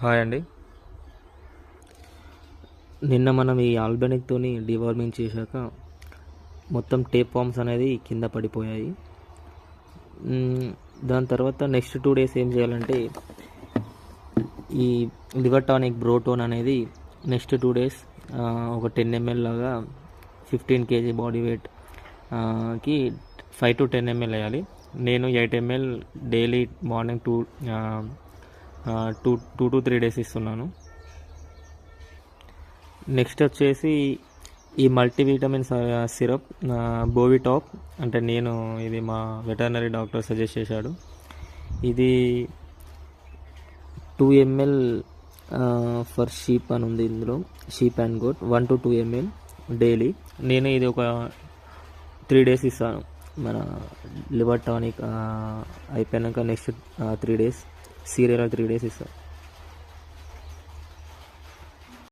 Hi అండి. నిన్న మనం ఈ ఆల్బెనిక్తోని డివార్మింగ్ చేశాక మొత్తం టేప్ ఫామ్స్ అనేది కింద పడిపోయాయి. దాని తర్వాత నెక్స్ట్ టూ డేస్ ఏం చేయాలంటే ఈ లివర్ టానిక్ బ్రోటోన్ అనేది నెక్స్ట్ టూ డేస్ ఒక టెన్ ఎంఎల్ లాగా ఫిఫ్టీన్ కేజీ బాడీ వెయిట్కి ఫైవ్ టు టెన్ ఎంఎల్ వేయాలి. నేను eight ml daily morning two two two to three days ఇస్తున్నాను. నెక్స్ట్ వచ్చేసి ఈ మల్టీవిటమిన్ సిరప్ బోవిటాప్ అంటే నేను ఇది మా వెటర్నరీ డాక్టర్ సజెస్ట్ చేశాడు. ఇది టూ ఎంఎల్ ఫర్ షీప్ అని ఉంది ఇందులో sheep and goat one to two ml daily. నేను ఇది ఒక త్రీ డేస్ ఇస్తాను. మన లివర్ టానిక్ అయిపోయాక next three days. Serial three days ఇస్తాను